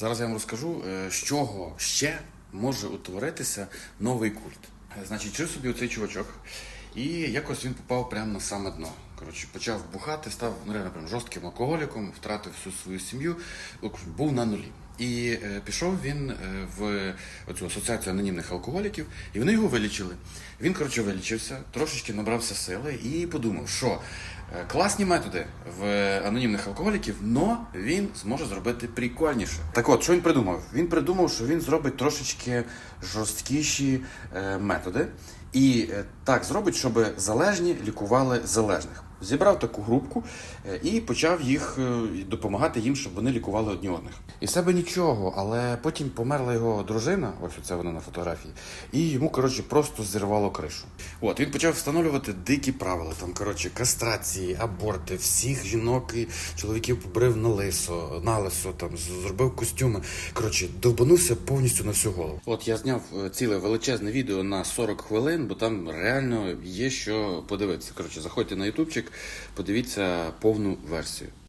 Зараз я вам розкажу, е, з чого ще може утворитися новий культ. Е, Значить, жив собі оцей чувачок, і якось він попав прямо на саме дно. Коротше, почав бухати, став ну, реально прям жорстким алкоголіком, втратив всю свою сім'ю, був на нулі. І е, пішов він е, в оцю асоціацію анонімних алкоголіків, і вони його вилічили. Він, коротше, вилічився, трошечки набрався сили і подумав, що е, класні методи в анонімних алкоголіків, но він зможе зробити прикольніше. Так от, що він придумав? Він придумав, що він зробить трошечки жорсткіші е, методи, і е, так зробить, щоб залежні лікували залежних. Зібрав таку групку е, і почав їх е, допомагати їм, щоб вони лікували одні одних. І себе нічого, але потім померла його дружина, ось оце вона на фотографії, і йому коротше просто зірвало кришу. От він почав встановлювати дикі правила. Там коротше кастрації, аборти, всіх жінок і чоловіків побрив на лисо, на лисо, там зробив костюми. Коротше, довбанувся повністю на всю голову. От я зняв е, ціле величезне відео на 40 хвилин, бо там реально є що подивитися. Коротше, заходьте на ютубчик, подивіться повну версію.